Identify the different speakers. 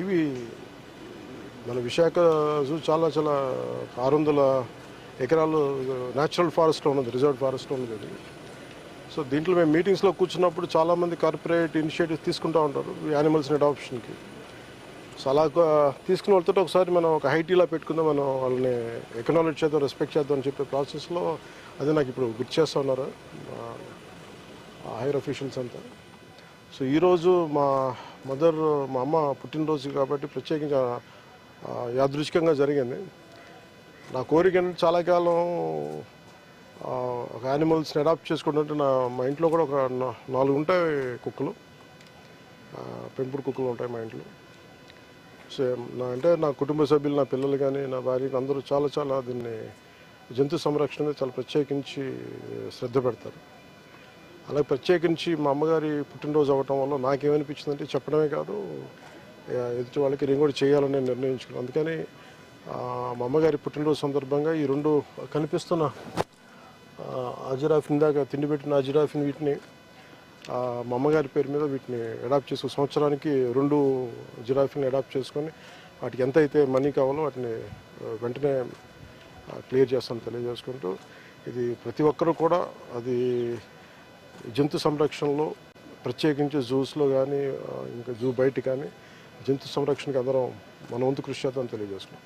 Speaker 1: ఇవి మన విశాఖ జూ చాలా చాలా ఆరు వందల ఎకరాలు న్యాచురల్ ఫారెస్ట్లో ఉన్నది రిజర్వ్ ఫారెస్ట్లో ఉన్నది అది. సో దీంట్లో మేము మీటింగ్స్లో కూర్చున్నప్పుడు చాలామంది కార్పొరేట్ ఇనిషియేటివ్స్ తీసుకుంటూ ఉంటారు యానిమల్స్ అడాప్షన్కి సో అలా తీసుకున్న వాళ్ళతో ఒకసారి మనం ఒక హైటీలా పెట్టుకుందాం మనం వాళ్ళని ఎకనాలజీ చేద్దాం రెస్పెక్ట్ చేద్దాం అని చెప్పే ప్రాసెస్లో అదే నాకు ఇప్పుడు గుర్తు చేస్తూ ఉన్నారు హైర్ అఫీషియల్స్ అంతా. సో ఈరోజు మా మదర్ మా అమ్మ పుట్టినరోజు కాబట్టి ప్రత్యేకంగా యాదృచ్ఛికంగా జరిగింది. నా కోరిక ఏంటంటే చాలా కాలం ఒక యానిమల్స్ని అడాప్ట్ చేసుకుంటుంటే నా మా ఇంట్లో కూడా ఒక నాలుగు ఉంటాయి కుక్కలు. పెంపుడు కుక్కలు ఉంటాయి మా ఇంట్లో. సో నా అంటే నా కుటుంబ సభ్యులు నా పిల్లలు కానీ నా భార్య అందరూ చాలా చాలా దీన్ని జంతు సంరక్షణ చాలా ప్రత్యేకించి శ్రద్ధ పెడతారు. అలాగే ప్రత్యేకించి మా అమ్మగారి పుట్టినరోజు అవ్వటం వల్ల నాకేమనిపించిందంటే చెప్పడమే కాదు ఎదుటి వాళ్ళకి నేను కూడా చేయాలని నిర్ణయించుకున్నాను. అందుకని మా అమ్మగారి పుట్టినరోజు సందర్భంగా ఈ రెండు కనిపిస్తున్న ఆ, అజిరాఫిన్ దాకా తిండి పెట్టిన అజిరాఫిన్ వీటిని మా అమ్మగారి పేరు మీద వీటిని అడాప్ట్ చేసుకుని సంవత్సరానికి రెండు జిరాఫీని అడాప్ట్ చేసుకొని వాటికి ఎంత అయితే మనీ కావాలో వాటిని వెంటనే క్లియర్ చేస్తాను తెలియజేసుకుంటూ. ఇది ప్రతి ఒక్కరూ కూడా అది జంతు సంరక్షణలో ప్రత్యేకించి జూస్లో కానీ ఇంకా జూ బయట కానీ జంతు సంరక్షణకి అందరం మన వంతు కృషి చేద్దాం తెలియజేసుకున్నాం.